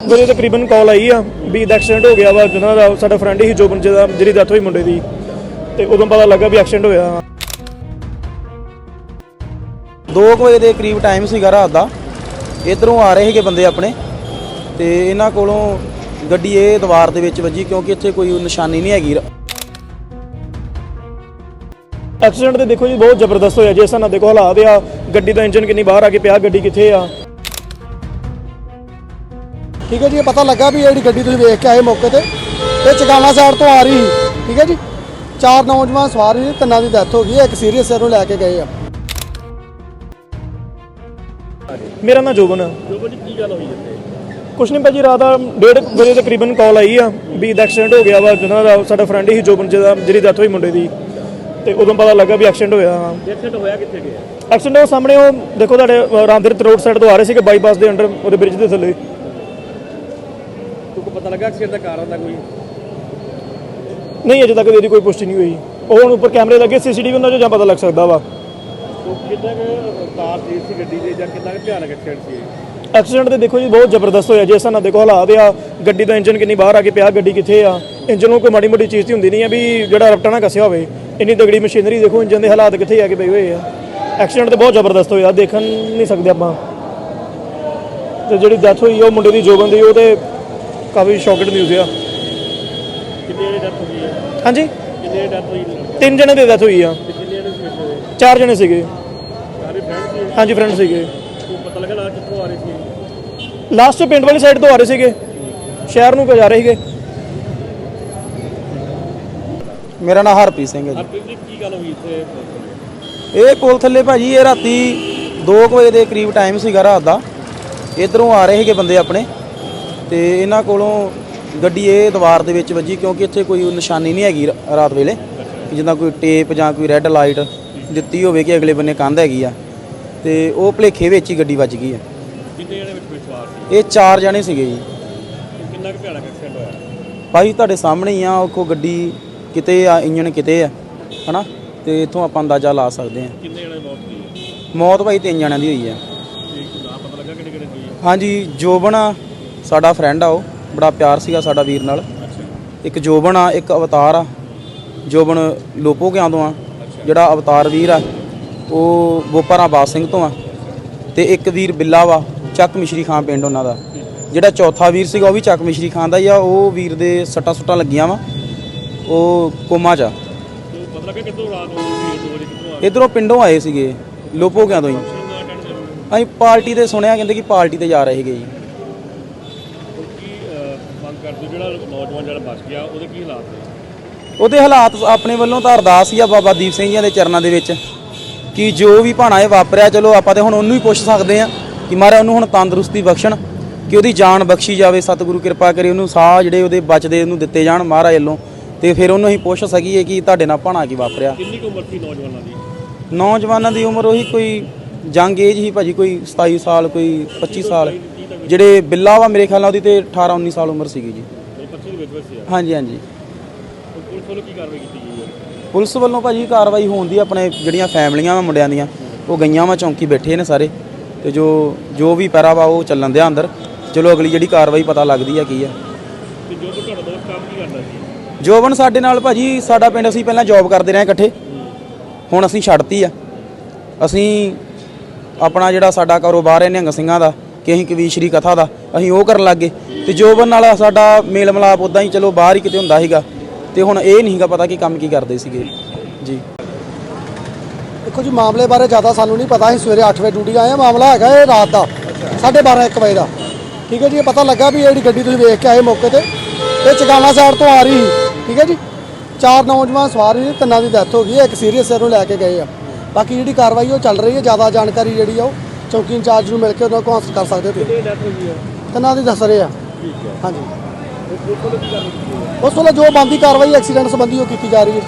ਮੇਰੇ ਤਕਰੀਬਨ ਕਾਲ ਆਈ ਆ ਵੀ ਦਾ ਐਕਸੀਡੈਂਟ ਹੋ ਗਿਆ ਵਾ ਜਿਹਨਾਂ ਦਾ ਸਾਡਾ ਫਰੈਂਡ ਹੀ ਜੋਬਨ ਜਿਹਦਾ ਜਿਹਦੀ ਡੈਥ ਹੋਈ ਮੁੰਡੇ ਦੀ ਤੇ ਉਦੋਂ ਪਤਾ ਲੱਗਾ ਵੀ ਐਕਸੀਡੈਂਟ ਹੋਇਆ 2 ਵਜੇ ਦੇ ਕਰੀਬ ਟਾਈਮ ਸੀਗਾ ਰਾਤ ਦਾ। ਇਧਰੋਂ ਆ ਰਹੇ ਸੀਗੇ ਬੰਦੇ ਆਪਣੇ ਤੇ ਇਹਨਾਂ ਕੋਲੋਂ ਗੱਡੀ ਇਹ ਦੀਵਾਰ ਦੇ ਵਿੱਚ ਵੱਜੀ ਕਿਉਂਕਿ ਇੱਥੇ ਕੋਈ ਨਿਸ਼ਾਨੀ ਨਹੀਂ ਹੈਗੀ। ਐਕਸੀਡੈਂਟ ਤੇ ਦੇਖੋ ਜੀ ਬਹੁਤ ਜ਼ਬਰਦਸਤ ਹੋਇਆ ਜੇ ਹਿਸਾਬ ਨਾਲ ਦੇਖੋ ਹਾਲਾਤ ਆ ਗੱਡੀ ਦਾ ਇੰਜਨ ਕਿੰਨੀ ਬਾਹਰ ਆ ਕੇ ਪਿਆ ਗੱਡੀ ਕਿੱਥੇ ਆ। ਠੀਕ ਹੈ ਜੀ ਇਹ ਪਤਾ ਲੱਗਾ ਵੀ ਇਹ ਜਿਹੜੀ ਗੱਡੀ ਤੁਸੀਂ ਵੇਖ ਕੇ ਆਏ ਮੌਕੇ ਤੇ। ਇਹ ਚਗਾਵਾ ਸਾਈਡ ਤੋਂ ਆ ਰਹੀ। ਸੀ ਠੀਕ ਹੈ ਜੀ ਚਾਰ ਨੌਜਵਾਨ ਸਵਾਰ ਸੀ ਤਿੰਨਾਂ ਦੀ ਡੈਥ ਹੋ ਗਈ ਹੈ, ਇੱਕ ਸੀਰੀਅਸ ਨੂੰ ਲੈ ਕੇ ਗਏ ਆ। ਮੇਰਾ ਨਾਮ ਜੋਬਨ ਜੋਬਨ ਜੀ ਕੀ ਗੱਲ ਹੋਈ ਇੱਥੇ? ਕੁਛ ਨਹੀਂ ਭਾਜੀ ਰਾਤ ਦਾ 1:30 ਵਜੇ ਤਕਰੀਬਨ ਕਾਲ ਆਈ ਆ ਵੀ ਦਾ ਐਕਸੀਡੈਂਟ ਹੋ ਗਿਆ ਵਾ ਜਿਹਨਾਂ ਦਾ ਸਾਡਾ ਫਰੈਂਡ ਹੀ ਜੋਬਨ ਜਿਹਦਾ ਜਿਹਦੀ ਡੈਥ ਹੋਈ ਮੁੰਡੇ ਦੀ। ਤੇ ਉਦੋਂ ਪਤਾ ਲੱਗਾ ਵੀ ਐਕਸੀਡੈਂਟ ਹੋਇਆ ਐਕਸੀਡੈਂਟ ਹੋਇਆ ਕਿੱਥੇ ਗਿਆ? ਐਕਸੀਡੈਂਟ ਉਹ ਸਾਹਮਣੇ ਉਹ ਦੇਖੋ ਤੁਹਾਡੇ ਰਾਮਦਿਰ ਰੋਡ ਸਾਈਡ ਤੋਂ ਆ ਰਹੇ ਸੀਗੇ ਬਾਈਪਾਸ ਦੇ ਅੰਡਰ ਉਹਦੇ ਬ੍ਰਿਜ ਦੇ ਥੱਲੇ। ਤੁਹਾਨੂੰ ਪਤਾ ਲੱਗਾ ਐਕਸੀਡੈਂਟ ਦਾ ਕਾਰਨ ਦਾ ਕੋਈ? ਨਹੀਂ ਅਜੇ ਤੱਕ ਇਹਦੀ ਕੋਈ ਪੁਸ਼ਟੀ ਨਹੀਂ ਹੋਈ। ਉਹ ਹੁਣ ਉੱਪਰ ਕੈਮਰੇ ਲੱਗੇ ਸੀਸੀਟੀਵੀ ਉਹਨਾਂ 'ਚੋਂ ਜਾਂ ਪਤਾ ਲੱਗ ਸਕਦਾ ਵਾ। ਉਹ ਕਿੰਨਾ ਕੁ ਰਫ਼ਤਾਰ ਤੇਜ਼ ਸੀ ਗੱਡੀ ਦੇ ਜਾਂ ਕਿੰਨਾ ਕੁ ਭਿਆਨਕ ਐਕਸੀਡੈਂਟ ਸੀ ਇਹ? ਐਕਸੀਡੈਂਟ ਤੇ ਦੇਖੋ ਜੀ ਬਹੁਤ ਜ਼ਬਰਦਸਤ ਹੋਇਆ ਜੇ। ਹਿਸਾਬ ਨਾਲ ਦੇਖੋ ਹਾਲਾਤ ਆ। ਗੱਡੀ ਦਾ ਇੰਜਨ ਕਿੰਨੀ ਬਾਹਰ ਆ ਕੇ ਪਿਆ ਗੱਡੀ ਕਿੱਥੇ ਆ? ਇੰਜਨ ਨੂੰ ਕੋਈ ਮਾੜੀ ਮੋਟੀ ਚੀਜ਼ ਤੇ ਹੁੰਦੀ ਨਹੀਂ ਆ ਵੀ ਜਿਹੜਾ ਰਫਟਾ ਨਾ ਕੱਸਿਆ ਹੋਵੇ। ਇੰਨੀ ਤਗੜੀ ਮਸ਼ੀਨਰੀ ਦੇਖੋ ਇੰਜਨ ਦੇ ਹਾਲਾਤ ਕਿੱਥੇ ਆ ਕੇ ਪਏ ਹੋਏ ਆ। ਐਕਸੀਡੈਂਟ ਤੇ ਬਹੁਤ ਜ਼ਬਰਦਸਤ ਹੋਇਆ। ਦੇਖਣ ਨਹੀਂ ਸਕਦੇ ਆਪਾਂ। ਤੇ ਜਿਹੜੀ ਡੈਥ ਹੋਈ ਆ ਉਹ ਮੁੰਡੇ ਦੀ ਜੋਬਨ ਦੀ ਉਹ ਤੇ ਕਾਫੀ ਸ਼ੌਕਡ ਨਿਊਜ਼ ਆ। ਕਿੰਨੇ ਜਣੇ ਡੈਥ ਹੋ ਗਈ ਹੈ ਹਾਂਜੀ? ਕਿੰਨੇ ਡੈਥ ਹੋਈ ਤਿੰਨ ਜਣੇ ਦੀ ਡੈਥ ਹੋਈ ਆ। ਕਿੰਨੇ ਜਣੇ ਸੀ? ਚਾਰ ਜਣੇ ਸੀਗੇ। ਸਾਰੇ ਫਰੈਂਡ ਸੀ? ਹਾਂਜੀ ਫਰੈਂਡ ਸੀਗੇ। ਪਤਾ ਲੱਗਾ ਨਾ ਕਿੱਥੋਂ ਆ ਰਹੇ ਸੀ? ਲਾਸਟ ਪਿੰਡ ਵਾਲੀ ਸਾਈਡ ਤੋਂ ਆ ਰਹੇ ਸੀਗੇ। ਸ਼ਹਿਰ ਨੂੰ ਜਾ ਰਹੇ ਸੀਗੇ। ਮੇਰਾ ਨਾਮ ਹਰਪ੍ਰੀਤ ਸਿੰਘ ਹੈ ਜੀ। ਹਰਪ੍ਰੀਤ ਜੀ ਕੀ ਗੱਲ ਹੋਈ ਇੱਥੇ? ਇਹ ਪੁਲ ਥੱਲੇ ਭਾਜੀ ਇਹ ਰਾਤੀ 2 ਵਜੇ ਦੇ ਕਰੀਬ ਟਾਈਮ ਸੀਗਾ ਰਾਤ ਦਾ। ਇਧਰੋਂ ਆ ਰਹੇ ਸੀਗੇ ਬੰਦੇ ਆਪਣੇ। ਤੇ ਇਹਨਾਂ ਕੋਲੋਂ ਗੱਡੀ ਇਹ ਦੀਵਾਰ ਦੇ ਵਿੱਚ ਵੱਜੀ ਕਿਉਂਕਿ ਇੱਥੇ ਕੋਈ ਨਿਸ਼ਾਨੀ ਨਹੀਂ ਹੈਗੀ ਰਾ- ਰਾਤ ਵੇਲੇ। ਜਿੱਦਾਂ ਕੋਈ ਟੇਪ ਜਾਂ ਕੋਈ ਰੈੱਡ ਲਾਈਟ ਦਿੱਤੀ ਹੋਵੇ ਕਿ ਅਗਲੇ ਬੰਨੇ ਕੰਧ ਹੈਗੀ ਆ। ਤੇ ਉਹ ਭਲੇਖੇ ਵਿੱਚ ਹੀ ਗੱਡੀ ਵੱਜ ਗਈ ਆ। ਕਿੰਨੇ ਜਣੇ ਵਿੱਚ ਵਿਸ਼ਵਾਸ ਸੀ? ਇਹ ਚਾਰ ਜਣੇ ਸੀਗੇ ਜੀ। ਤੇ ਕਿੰਨਾ ਕੁ ਭਿਆਨਕ ਐਕਸੀਡੈਂਟ ਹੋਇਆ? ਭਾਈ ਤੁਹਾਡੇ ਸਾਹਮਣੇ ਹੀ ਆ ਉਹ ਕੋ ਗੱਡੀ ਕਿਤੇ ਆ ਇੰਜਣ ਕਿਤੇ ਆ ਹਨਾ? ਤੇ ਇਥੋਂ ਆਪਾਂ ਅੰਦਾਜ਼ਾ ਲਾ ਸਕਦੇ ਆ। ਕਿੰਨੇ ਜਣੇ ਮੌਤ ਹੋਈ? ਹੈ ਮੌਤ ਭਾਈ ਤਿੰਨ ਜਣਿਆਂ ਦੀ ਹੋਈ ਆ। ਇਹ ਨਾ ਪਤਾ ਲੱਗਾ ਕਿਹੜੇ ਕਿਹੜੇ ਹੋਈ ਹੈ ਹਾਂਜੀ ਜੋਬਨ ਆ ਸਾਡਾ ਫਰੈਂਡ ਆ ਉਹ ਬੜਾ ਪਿਆਰ ਸੀਗਾ ਸਾਡਾ ਵੀਰ ਨਾਲ। ਇੱਕ ਜੋਬਨ ਆ ਇੱਕ ਅਵਤਾਰ ਆ। ਜੋਬਨ ਲੋਪੋ ਕਿਆਂ ਤੋਂ ਆ ਜਿਹੜਾ ਅਵਤਾਰ ਵੀਰ ਆ ਉਹ ਬੋਪਾਰਾ ਬਾਦ ਸਿੰਘ ਤੋਂ ਆ। ਤੇ ਇੱਕ ਵੀਰ ਬਿੱਲਾ ਵਾ ਚੱਕ ਮਿਸ਼ਰੀ ਖਾਂ ਪਿੰਡ ਉਹਨਾਂ ਦਾ। ਜਿਹੜਾ ਚੌਥਾ ਵੀਰ ਸੀਗਾ ਉਹ ਵੀ ਚੱਕ ਮਿਸ਼ਰੀ ਖਾਂ ਦਾ ਹੀ ਆ। ਉਹ ਵੀਰ ਦੇ ਸੱਟਾਂ ਸੁੱਟਾਂ ਲੱਗੀਆਂ ਵਾ। ਉਹ ਕੋਮਾ ਚ ਆ। ਪਤਾ ਲੱਗਾ ਕਿੱਥੋਂ ਰਾਤ ਨੂੰ ਇਧਰੋਂ ਪਿੰਡੋਂ ਆਏ ਸੀਗੇ ਲੋਪੋ ਕਿਆਂ ਤੋਂ ਹੀ। ਅਸੀਂ ਪਾਰਟੀ ਤੇ ਸੁਣਿਆ ਕਹਿੰਦੇ ਕਿ ਪਾਰਟੀ ਤੇ ਜਾ ਰਹੇ ਸੀਗੇ ਜੀ। ਕਰਦੇ ਹੋ? ਜਿਹੜਾ ਨੌਜਵਾਨ ਜਿਹੜਾ ਬਚ ਗਿਆ ਉਹਦੇ ਕੀ ਹਾਲਾਤ ਨੇ? ਉਹਦੇ ਹਾਲਾਤ ਆਪਣੇ ਵੱਲੋਂ ਤਾਂ ਅਰਦਾਸ ਹੀ ਆ ਬਾਬਾ ਦੀਪ ਸਿੰਘ ਜੀ ਦੇ ਚਰਨਾਂ ਦੇ ਵਿੱਚ ਕਿ ਜੋ ਵੀ ਭਾਣਾ ਇਹ ਵਾਪਰਿਆ ਚਲੋ ਆਪਾਂ ਤੇ ਹੁਣ ਉਹਨੂੰ ਹੀ ਪੁੱਛ ਸਕਦੇ ਆ ਕਿ ਮਹਾਰਾਜ ਉਹਨੂੰ ਹੁਣ ਤੰਦਰੁਸਤੀ ਬਖਸ਼ਣ ਕਿ ਉਹਦੀ ਜਾਨ ਬਖਸ਼ੀ ਜਾਵੇ ਸਤਿਗੁਰੂ ਕਿਰਪਾ ਕਰੇ ਉਹਨੂੰ ਸਾਹ ਜਿਹੜੇ ਉਹਦੇ ਬਚਦੇ ਉਹਨੂੰ ਦਿੱਤੇ ਜਾਣ ਮਹਾਰਾਜ ਵੱਲੋਂ ਤੇ ਫਿਰ ਉਹਨੂੰ ਅਸੀਂ ਪੁੱਛ ਸਕੀਏ ਕਿ ਤੁਹਾਡੇ ਨਾਲ ਭਾਣਾ ਕੀ ਵਾਪਰਿਆ। ਕਿੰਨੀ ਕੁ ਉਮਰ ਸੀ ਨੌਜਵਾਨਾਂ ਦੀ? ਨੌਜਵਾਨਾਂ ਦੀ ਉਮਰ ਉਹੀ ਕੋਈ ਜੰਗ ਏਜ ਹੀ ਭਾਜੀ ਕੋਈ 27 ਸਾਲ, ਕੋਈ 25 ਸਾਲ। ਜਿਹੜੇ ਬਿੱਲਾ ਵਾ ਮੇਰੇ ਖਿਆਲ ਨਾਲ ਉਹਦੀ ਤੇ 18 19 ਸਾਲ ਉਮਰ ਸੀਗੀ ਜੀ। ਹਾਂਜੀ ਹਾਂਜੀ। ਪੁਲਿਸ ਵੱਲੋਂ ਕੀ ਕਾਰਵਾਈ ਕੀਤੀ ਗਈ ਹੈ ਪੁਲਿਸ ਵੱਲੋਂ ਭਾਜੀ ਕਾਰਵਾਈ ਹੋਣ ਦੀ ਆਪਣੇ ਜਿਹੜੀਆਂ ਫੈਮਲੀਆਂ ਵਾ, ਮੁੰਡਿਆਂ ਦੀਆਂ, ਉਹ ਗਈਆਂ ਵਾ, ਚੌਂਕੀ ਬੈਠੇ ਨੇ ਸਾਰੇ। ਤੇ ਜੋ ਜੋ ਵੀ ਪੈਰਾ ਵਾ, ਉਹ ਚੱਲਣ ਦਿਆ ਅੰਦਰ। ਚਲੋ ਅਗਲੀ ਜਿਹੜੀ ਕਾਰਵਾਈ ਪਤਾ ਲੱਗਦੀ ਆ ਕੀ ਆ। ਤੇ ਜੋ ਤੁਹਾਡਾ ਦੋਸਤ ਕੰਮ ਕੀ ਕਰਦਾ ਸੀ ਜੋਬਨ ਸਾਡੇ ਨਾਲ ਭਾਜੀ, ਸਾਡਾ ਪਿੰਡ ਅਸੀਂ ਪਹਿਲਾਂ ਜੌਬ ਕਰਦੇ ਰਹੇ ਇਕੱਠੇ। ਹੁਣ ਅਸੀਂ ਛੱਡਤੀ ਆ। ਅਸੀਂ ਆਪਣਾ ਜਿਹੜਾ ਸਾਡਾ ਕਾਰੋਬਾਰ ਹੈ ਨਿਹੰਗ ਸਿੰਘਾਂ ਦਾ, ਕਿ ਅਸੀਂ ਕਵੀਸ਼ਰੀ ਕਥਾ ਦਾ, ਅਸੀਂ ਉਹ ਕਰਨ ਲੱਗੇ ਤੇ ਜੋਬਨ ਨਾਲ ਸਾਡਾ ਮੇਲ ਮਿਲਾਪ ਉਦਾਂ ਹੀ ਚਲੋ ਬਾਹਰ ਹੀ ਕਿਤੇ ਹੁੰਦਾ ਸੀਗਾ। ਤੇ ਹੁਣ ਇਹ ਨਹੀਂਗਾ ਪਤਾ ਕਿ ਕੰਮ ਕੀ ਕਰਦੇ ਸੀਗੇ। ਜੀ। ਦੇਖੋ ਜੀ, ਮਾਮਲੇ ਬਾਰੇ ਜ਼ਿਆਦਾ ਸਾਨੂੰ ਨਹੀਂ ਪਤਾ। ਅਸੀਂ ਸਵੇਰੇ 8 ਵਜੇ ਡਿਊਟੀ ਆਏ ਆ ਮਾਮਲਾ ਹੈਗਾ ਇਹ ਰਾਤ ਦਾ 12:30 1 ਵਜੇ ਦਾ। ਠੀਕ ਹੈ ਜੀ, ਇਹ ਪਤਾ ਲੱਗਾ ਵੀ ਇਹ ਜਿਹੜੀ ਗੱਡੀ ਤੁਸੀਂ ਵੇਖ ਕੇ ਆਏ ਮੌਕੇ ਤੇ, ਇਹ ਚਗਾਲਾ ਸਾਈਡ ਤੋਂ ਆ ਰਹੀ ਸੀ। ਠੀਕ ਹੈ ਜੀ, ਚਾਰ ਨੌਜਵਾਨ ਸਵਾਰ ਸੀ, ਤਿੰਨਾਂ ਦੀ ਡੈਥ ਹੋ ਗਈ ਹੈ। ਇੱਕ ਸੀਰੀਅਸ ਨੂੰ ਲੈ ਕੇ ਗਏ ਆ। ਬਾਕੀ ਜਿਹੜੀ ਕਾਰਵਾਈ ਉਹ ਚੱਲ ਰਹੀ ਹੈ ਜ਼ਿਆਦਾ ਜਾਣਕਾਰੀ ਜਿਹੜੀ ਆ ਉਹ ਚੌਕੀ ਇੰਚਾਰਜ ਨੂੰ ਮਿਲ ਕੇ ਉਹਨਾਂ ਕੋਲ ਹਾਸਲ ਕਰ ਸਕਦੇ ਹੋ ਤੁਸੀਂ। ਤਿੰਨਾਂ ਦੀ ਦੱਸ ਰਹੇ ਆ। ਠੀਕ ਹੈ। ਹਾਂਜੀ। ਉਸ ਵੇਲੇ ਜੋ ਬੰਦੀ ਕਾਰਵਾਈ ਐਕਸੀਡੈਂਟ ਸੰਬੰਧੀ ਉਹ ਕੀਤੀ ਜਾ ਰਹੀ ਹੈ।